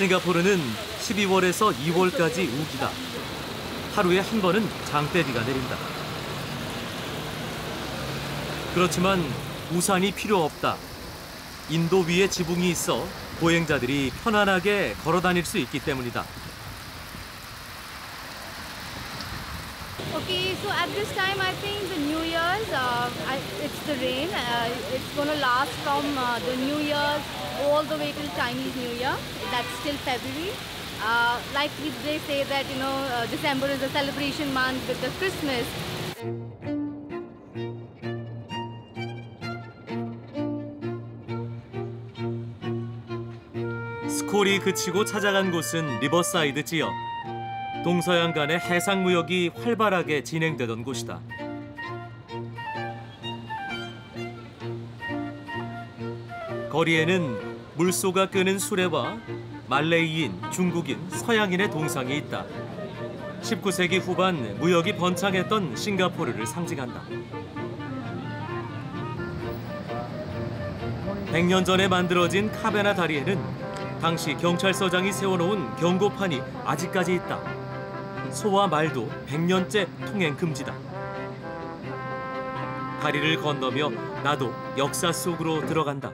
싱가포르는 12월에서 2월까지 우기다. 하루에 한 번은 장대비가 내린다. 그렇지만 우산이 필요 없다. 인도 위에 지붕이 있어 보행자들이 편안하게 걸어 다닐 수 있기 때문이다. Uh, it's the rain. Uh, it's going to last from uh, the New Year's all the way till Chinese New Year. That's still February. Uh, like they say that you know uh, December is a celebration month with the Christmas. 스콜이 그치고 찾아간 곳은 리버사이드 지역. 동서양 간의 해상 무역이 활발하게 진행되던 곳이다. 거리에는 물소가 끄는 수레와 말레이인, 중국인, 서양인의 동상이 있다. 19세기 후반 무역이 번창했던 싱가포르를 상징한다. 100년 전에 만들어진 카베나 다리에는 당시 경찰서장이 세워놓은 경고판이 아직까지 있다. 소와 말도 100년째 통행 금지다. 다리를 건너며 나도 역사 속으로 들어간다.